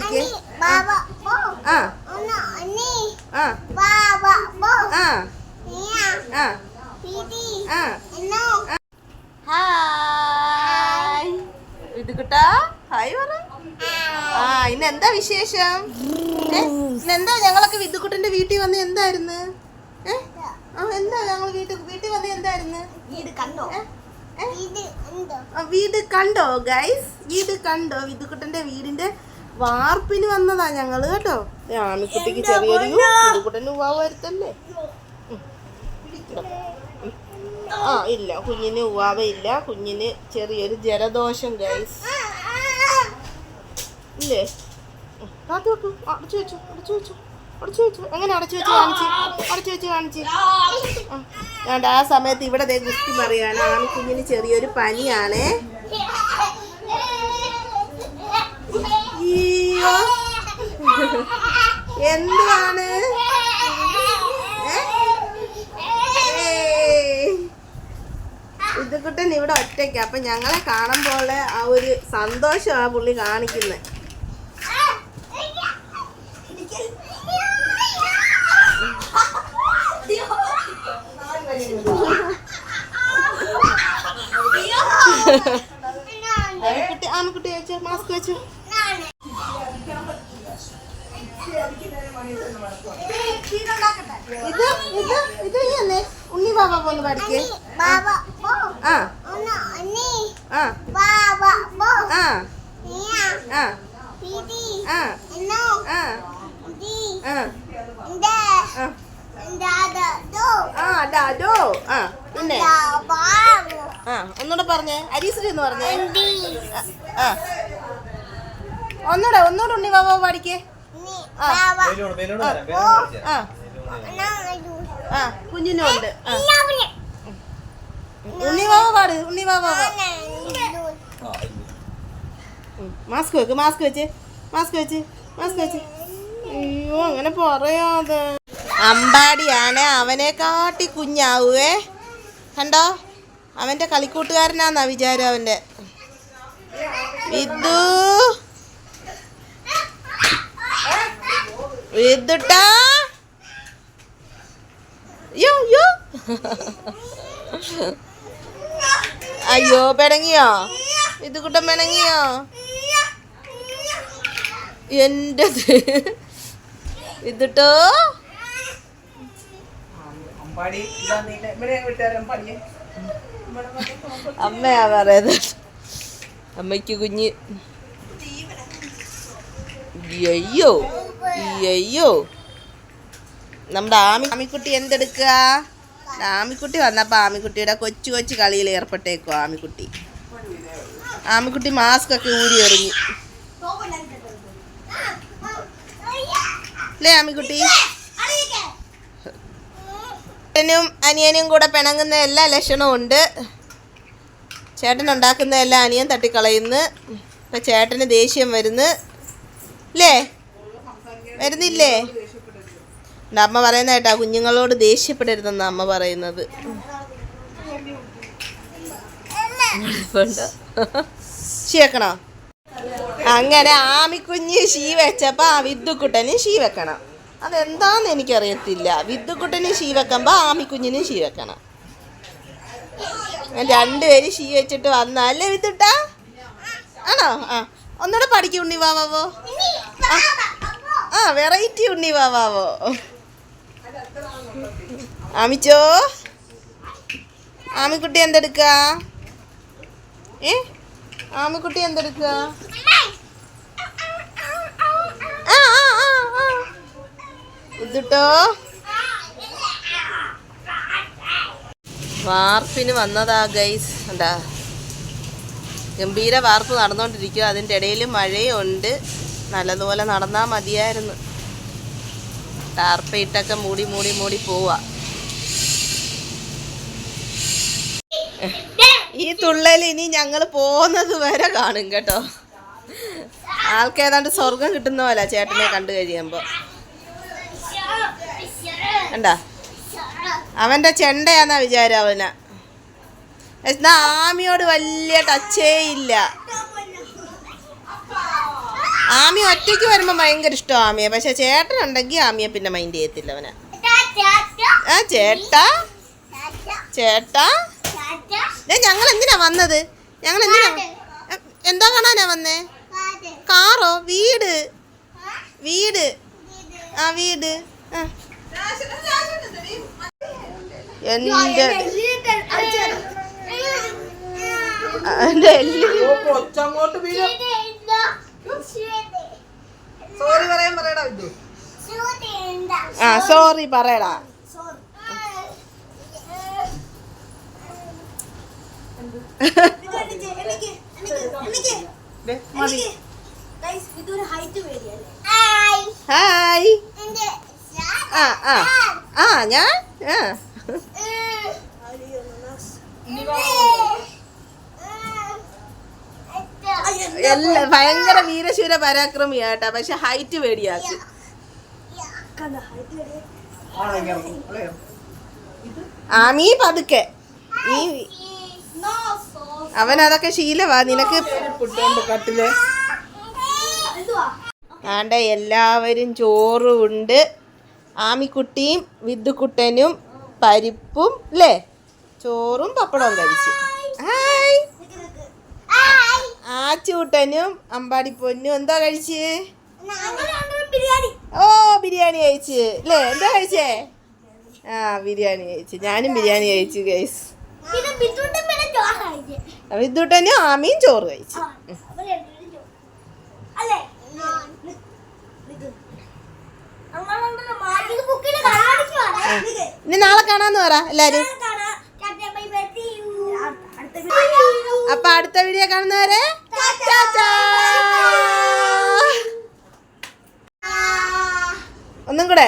ആ. ആ. ആ. ആ. ആ. എന്നോ. ഹായ്. ഇത് കുട്ടാ ഹായ് പറ. ആ ഇന്ന് എന്താ വിശേഷം? ഇന്ന് എന്താ ഞങ്ങളൊക്കെ വിദ്യുക്കുട്ടന്റെ വീട്ടിൽ വന്ന് എന്തായിരുന്നു? ഏ? ആ എന്താ ഞങ്ങൾ വീട്ടിൽ വീട്ടിൽ വന്ന് എന്തായിരുന്നു? കണ്ടോ? വീട് കണ്ടോ? ഗൈസ് വീട് കണ്ടോ വിദ്യുക്കുട്ടന്റെ വീടിന്റെ വാർപ്പിന് വന്നതാ ഞങ്ങൾ കേട്ടോ. ആമിക്കുട്ടിക്ക് ചെറിയൊരു വിദ്യുക്കുട്ടന് ഉവാ വരുത്തല്ലേ ആ ഇല്ല. കുഞ്ഞിന് ഉവാവ ഇല്ല കുഞ്ഞിന് ചെറിയൊരു ജലദോഷം ഗൈസ് ഇല്ലേ? വെക്കൂ. അടച്ചു വെച്ചു. അടച്ചു വെച്ചു. അടച്ചു വെച്ചു. എങ്ങനെ അടച്ചു വെച്ച് കാണിച്ച്? അടച്ചു വെച്ച് കാണിച്ച്. ആ, ആ സമയത്ത് ഇവിടെ ദേ ഗുസ്തി പറയാണ് ആമി കുഞ്ഞിന് ചെറിയൊരു പനിയാണേ. അയ്യോ. എന്താണ് ഇതുകുട്ടൻ ഇവിടെ ഒറ്റയ്ക്ക്. അപ്പൊ ഞങ്ങളെ കാണുമ്പോൾ ആ ഒരു സന്തോഷം ആ പുള്ളി കാണിക്കുന്നത് ആമിക്കുട്ടി വെച്ചു മാസ്ക് വെച്ചു ഇത് ഇത് ഇത് ഇല്ലേ ഉണ്ണി ബാബ ആ. ആ. ആ. ആ. ആ. പറഞ്ഞേ. അരീശ്രീ എന്ന് പറഞ്ഞേ. ആ, ഒന്നുകൂടെ ഉണ്ണി ബാബ പഠിക്കേ. നി ആ. ബാബ ബലൂൺ ബലൂൺ തരാം ബലൂൺ കാണിച്ചു ആ. ആ കുഞ്ഞിനും ഉണ്ട് ആ. ഉണ്ണി ബാബ പാട്. ഉണ്ണി ബാബ ആ ഇല്ല. മാസ്ക് വെക്ക് മാസ്ക് വെച്ച്. മാസ്ക് വെച്ച് മാസ്ക് വെച്ച്. അയ്യോ അങ്ങനെ പറയാതെ. അമ്പാടിയാണ് അവനെ കാട്ടി കുഞ്ഞാവേ കണ്ടോ? അവന്റെ കളിക്കൂട്ടുകാരനാന്നാ വിചാരം അവന്റെ. വിദ്ദു വിദ്ദുട്ടാ യോ യോ. അയ്യോ പിണങ്ങിയോ? വിദ്ദുക്കുട്ടൻ പിണങ്ങിയോ? എന്റെ അമ്പാടിയെ. അമ്മയാ പറയുന്നത്. അമ്മയ്ക്ക് കുഞ്ഞ്. അയ്യോ. അയ്യോ നമ്മുടെ ആമി ആമിക്കുട്ടി എന്തെടുക്കുക? ആമിക്കുട്ടി വന്നപ്പോൾ ആമിക്കുട്ടിയുടെ കൊച്ചു കൊച്ചു കളിയിൽ ഏർപ്പെട്ടേക്കോ ആമിക്കുട്ടി. ആമിക്കുട്ടി മാസ്ക് ഒക്കെ ഊരി എറിഞ്ഞു. അല്ലേ ആമിക്കുട്ടി? ചേട്ടനും അനിയനും കൂടെ പിണങ്ങുന്ന എല്ലാ ലക്ഷണവും ഉണ്ട്. ചേട്ടൻ ഉണ്ടാക്കുന്ന എല്ലാ അനിയൻ തട്ടിക്കളയുന്നു. ഇപ്പം ചേട്ടന് ദേഷ്യം വരുന്നു. അല്ലേ? വരുന്നില്ലേ? എന്റെ അമ്മ പറയുന്ന കേട്ടാ കുഞ്ഞുങ്ങളോട് ദേഷ്യപ്പെടരുതെന്ന് അമ്മ പറയുന്നത്. ശീവക്കണോ വെക്കണോ? അങ്ങനെ ആമിക്കുഞ്ഞ് ശീ വെച്ചപ്പോൾ ആ വിദ്ദുക്കുട്ടന് ഷീ വെക്കണം. അതെന്താന്ന് എനിക്കറിയത്തില്ല. വിദ്ദുക്കുട്ടന് ഷീ വെക്കുമ്പോൾ ആമിക്കുഞ്ഞിനും ശീ വെക്കണം. രണ്ടുപേരും ശീ വെച്ചിട്ട് വന്നാലേ വിദ്ദുട്ടാ? ആണോ? ആ. ഒന്നുകൂടെ പഠിക്കും വാവോ വെറൈറ്റി ഉണ്ണി വാവാവോ. ആമിച്ചോ? ആമിക്കുട്ടി എന്തെടുക്ക? ആമിക്കുട്ടി എന്തെടുക്ക? ഇതിട്ടോ? വാർപ്പിന് വന്നതാ ഗൈസ്. എന്താ? ഗംഭീര വാർപ്പ് നടന്നുകൊണ്ടിരിക്കുക അതിന്റെ ഇടയിൽ മഴയുണ്ട്. നല്ലതുപോലെ നടന്നാൽ മതിയായിരുന്നു. ടാർപ്പയിട്ടൊക്കെ മൂടി മൂടി മൂടി പോവാ. ഈ തുള്ളൽ ഇനി ഞങ്ങൾ പോകുന്നത് വരെ കാണും കേട്ടോ. ആൾക്കേതാണ്ട് സ്വർഗം കിട്ടുന്ന പോലെ ചേട്ടനെ കണ്ടു കഴിയുമ്പോൾ കണ്ടാ? അവന്റെ ചെണ്ടയാന്നാ വിചാരം അവന്. എന്നാ ആമിയോട് വലിയ ടച്ചേ ഇല്ല. ആമി ഒറ്റയ്ക്ക് വരുമ്പോൾ ഭയങ്കര ഇഷ്ടം ആമിയെ. പക്ഷെ ചേട്ടൻ ഉണ്ടെങ്കിൽ ആമിയെ പിന്നെ മൈൻഡ് ചെയ്യത്തില്ല അവനെ. ആ ചേട്ടാ. ചേട്ടാ. ദേ, ഞങ്ങൾ എന്തിനാ വന്നത്? ഞങ്ങൾ എന്തിനാ എന്താ കാണാനാ വന്നേ? കാറോ? വീട്. വീട്. ആ വീട്. ആ. എന്റെ എന്റെ എല്ലാം. സോറി പറയാൻ പറയടാ വിദ്യു ആ സോറി പറയടാ. ദേ, മതി. ഇതൊരു ഹൈറ്റ് പേടിയല്ലേ ഹായ് ആ ആ. ആ ഞാൻ? ആ. എല്ലാ ഭയങ്കര വീരശൂര പരാക്രമിയാട്ടാ. പക്ഷെ ഹൈറ്റ് പേടിയാക്കി? ആമീ പതുക്കെ. നീ അവൻ അതൊക്കെ ശീലവാ നിനക്ക് കട്ടിൽ. ആണ്ട എല്ലാവരും ചോറും ഉണ്ട് ആമിക്കുട്ടിയും വിദ്ദുക്കുട്ടനും പരിപ്പും അല്ലേ ചോറും പപ്പടവും കഴിച്ചു. ഹായ്. ആച്ചൂട്ടനും അമ്പാടി പൊന്നും. എന്താ കഴിച്ച്? ഓ ബിരിയാണി കഴിച്ച്. അല്ലേ എന്താ കഴിച്ചേ? ആ ബിരിയാണി കഴിച്ചു. ഞാനും ബിരിയാണി കഴിച്ചു ഗൈസ് വിദ്യൂട്ടനും ആമയും ചോറ് കഴിച്ചു. ഇനി നാളെ കാണാന്ന് പറ എല്ലാരും. അപ്പൊ അടുത്ത വീഡിയോ കാണുന്നവരെ. ഒന്നും കൂടെ.